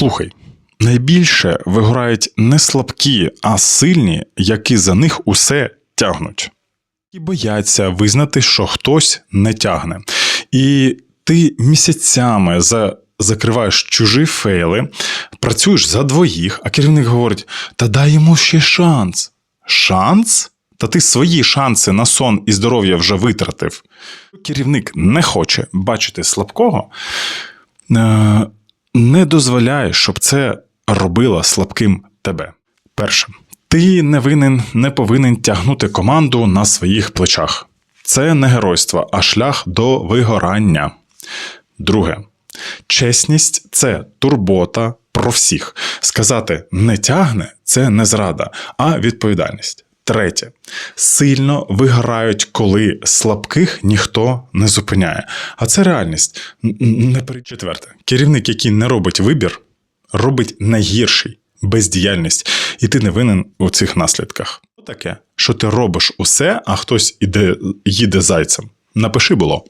Слухай, найбільше вигорають не слабкі, а сильні, які за них усе тягнуть. І бояться визнати, що хтось не тягне. І ти місяцями за. Закриваєш чужі фейли, працюєш за двоїх, а керівник говорить: та дай йому ще шанс. Шанс? Та ти свої шанси на сон і здоров'я вже витратив. Керівник не хоче бачити слабкого, е, не дозволяє, щоб це робило слабким тебе. Перше, ти не винен, не повинен тягнути команду на своїх плечах. Це не геройство, а шлях до вигорання. Друге, чесність це турбота про всіх. Сказати не тягне це не зрада, а відповідальність. Третє. Сильно виграють, коли слабких ніхто не зупиняє. А це реальність. Не четверте. Керівник, який не робить вибір, робить найгірший бездіяльність, і ти не винен у цих наслідках. Таке? Що ти робиш усе, а хтось іде, їде зайцем. Напиши було.